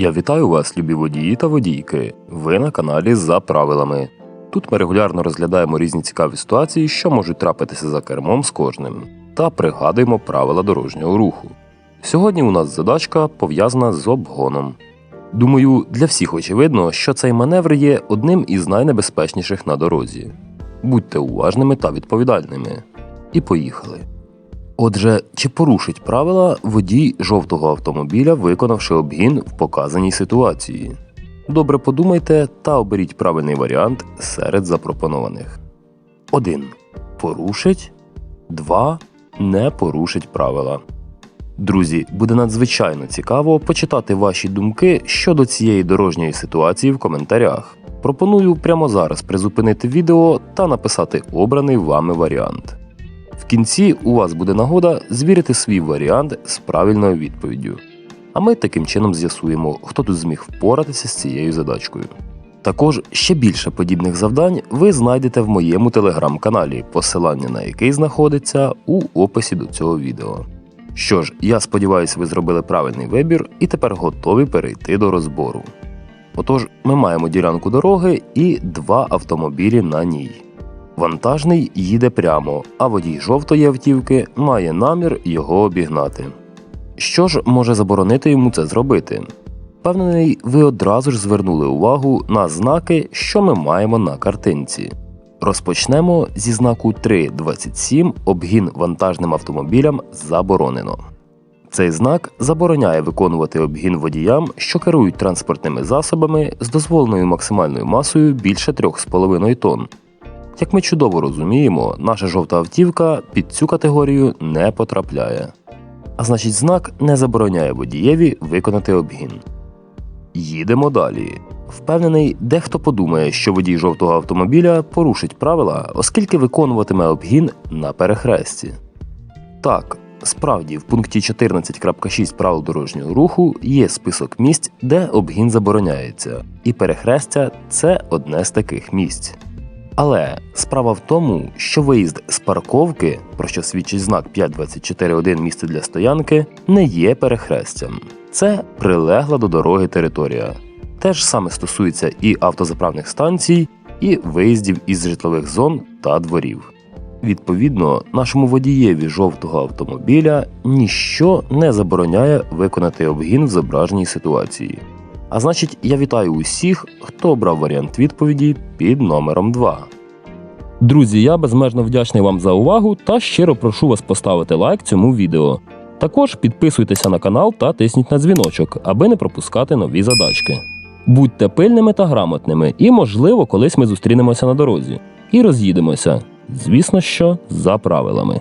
Я вітаю вас, любі водії та водійки. Ви на каналі за правилами. Тут ми регулярно розглядаємо різні цікаві ситуації, що можуть трапитися за кермом з кожним, та пригадуємо правила дорожнього руху. Сьогодні у нас задачка пов'язана з обгоном. Думаю, для всіх очевидно, що цей маневр є одним із найнебезпечніших на дорозі. Будьте уважними та відповідальними. І поїхали. Отже, чи порушить правила водій жовтого автомобіля, виконавши обгін в показаній ситуації? Добре подумайте та оберіть правильний варіант серед запропонованих. 1. Порушить. 2. Не порушить правила. Друзі, буде надзвичайно цікаво почитати ваші думки щодо цієї дорожньої ситуації в коментарях. Пропоную прямо зараз призупинити відео та написати обраний вами варіант. В кінці у вас буде нагода звірити свій варіант з правильною відповіддю. А ми таким чином з'ясуємо, хто тут зміг впоратися з цією задачкою. Також ще більше подібних завдань ви знайдете в моєму телеграм-каналі, посилання на який знаходиться у описі до цього відео. Що ж, я сподіваюся, ви зробили правильний вибір і тепер готові перейти до розбору. Отож, ми маємо ділянку дороги і два автомобілі на ній. Вантажний їде прямо, а водій жовтої автівки має намір його обігнати. Що ж може заборонити йому це зробити? Впевнений, ви одразу ж звернули увагу на знаки, що ми маємо на картинці. Розпочнемо зі знаку 3.27 обгін вантажним автомобілям заборонено. Цей знак забороняє виконувати обгін водіям, що керують транспортними засобами з дозволеною максимальною масою більше 3,5 тонн. Як ми чудово розуміємо, наша жовта автівка під цю категорію не потрапляє. А значить, знак не забороняє водієві виконати обгін. Їдемо далі. Впевнений, дехто подумає, що водій жовтого автомобіля порушить правила, оскільки виконуватиме обгін на перехресті. Так, справді, в пункті 14.6 правил дорожнього руху є список місць, де обгін забороняється, і перехрестя це одне з таких місць. Але справа в тому, що виїзд з парковки, про що свідчить знак 5.24.1 місце для стоянки, не є перехрестям. Це прилегла до дороги територія. Те ж саме стосується і автозаправних станцій, і виїздів із житлових зон та дворів. Відповідно, нашому водієві жовтого автомобіля ніщо не забороняє виконати обгін в зображеній ситуації. А значить, я вітаю усіх, хто обрав варіант відповіді під номером 2. Друзі, я безмежно вдячний вам за увагу та щиро прошу вас поставити лайк цьому відео. Також підписуйтеся на канал та тисніть на дзвіночок, аби не пропускати нові задачки. Будьте пильними та грамотними, і, можливо, колись ми зустрінемося на дорозі і роз'їдемося. Звісно, що за правилами.